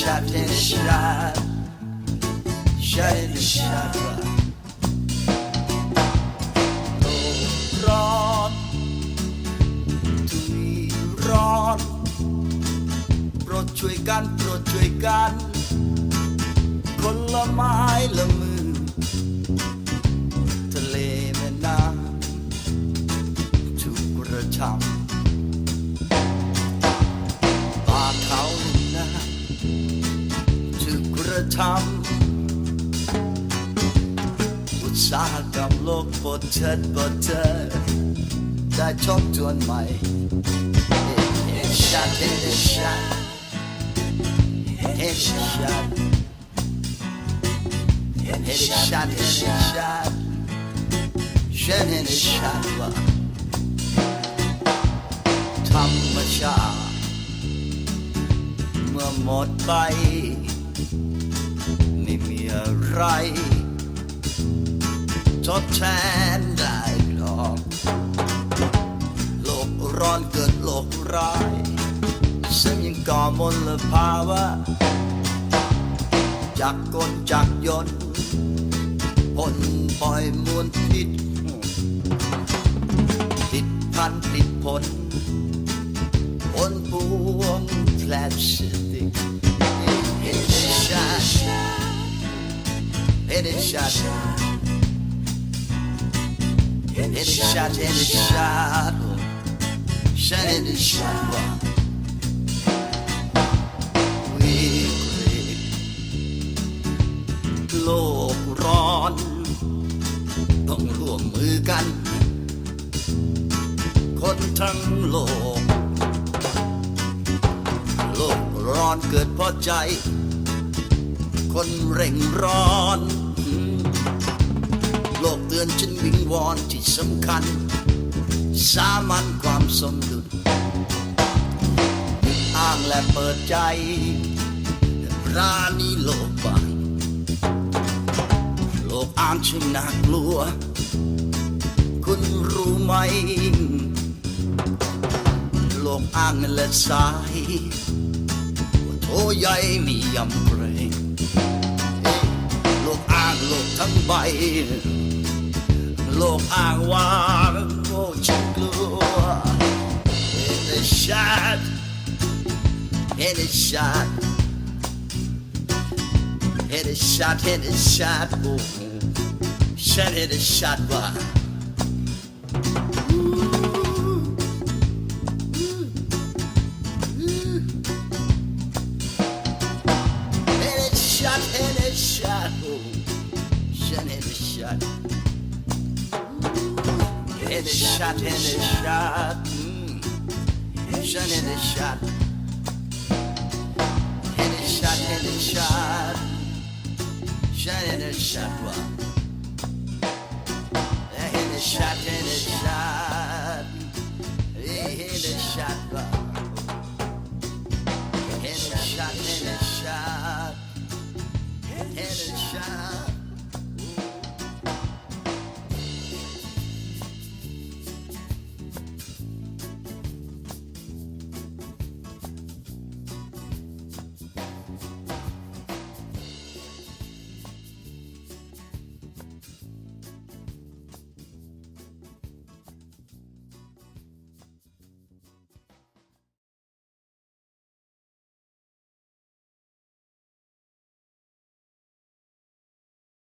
shot shot in the shot โลกร้อนทวีร้อนโปรดช่วยกันโปรดช่วยกัน คนละไม้ละมือ กกระทำอุตสาหกรรมโลกบดเชิดบดเชิดได้ชอบจวนใหม่เฮชัดเฮชัดเฮชัด Hit it shot, hit it shot, shed hit it shot ว่าธรรมชาติเมื่อหมดไป อะไร ทดแทนได้หรอกโลกร้อนเกิดโลกร้ายซึ่งยังก่อมลภาวะจากกลจากยนต์ผลปล่อยมวลพิษติดพันติดผลผลพวงแผลส เฮ็ดชาเฮ็ดชาเฮ็ดชาฉันเฮ็ดชาว่าวิกฤตโลกร้อน ต้องร่วมมือกัน คนทั้งโลก โลกร้อนเกิดเพราะใจ คนเร่งร้อน โลกเตือนฉันวิงวอนที่สำคัญ สามัญความสมดุลอ้างและเปิดใจรานีโลกบโลกอ่านช่างน่ากลัว คุณรู้ไหม โลกอ่างและสายว่าโทใหญ่มียำเกรงโลกอ่างโลกทั้งใบ โลกอ่างว่างโอ้ฉันกลัวเห็นได้ชัดเห็นได้ชัด hit a shot, hit a shot, oh, shot, hit a shot, why? Hit a shot, hit a shot, oh, shot, hit a shot. in the shot, in the shot. Mm. Shot in the shot. In the shot, in the shot. Shot in the shot. Well.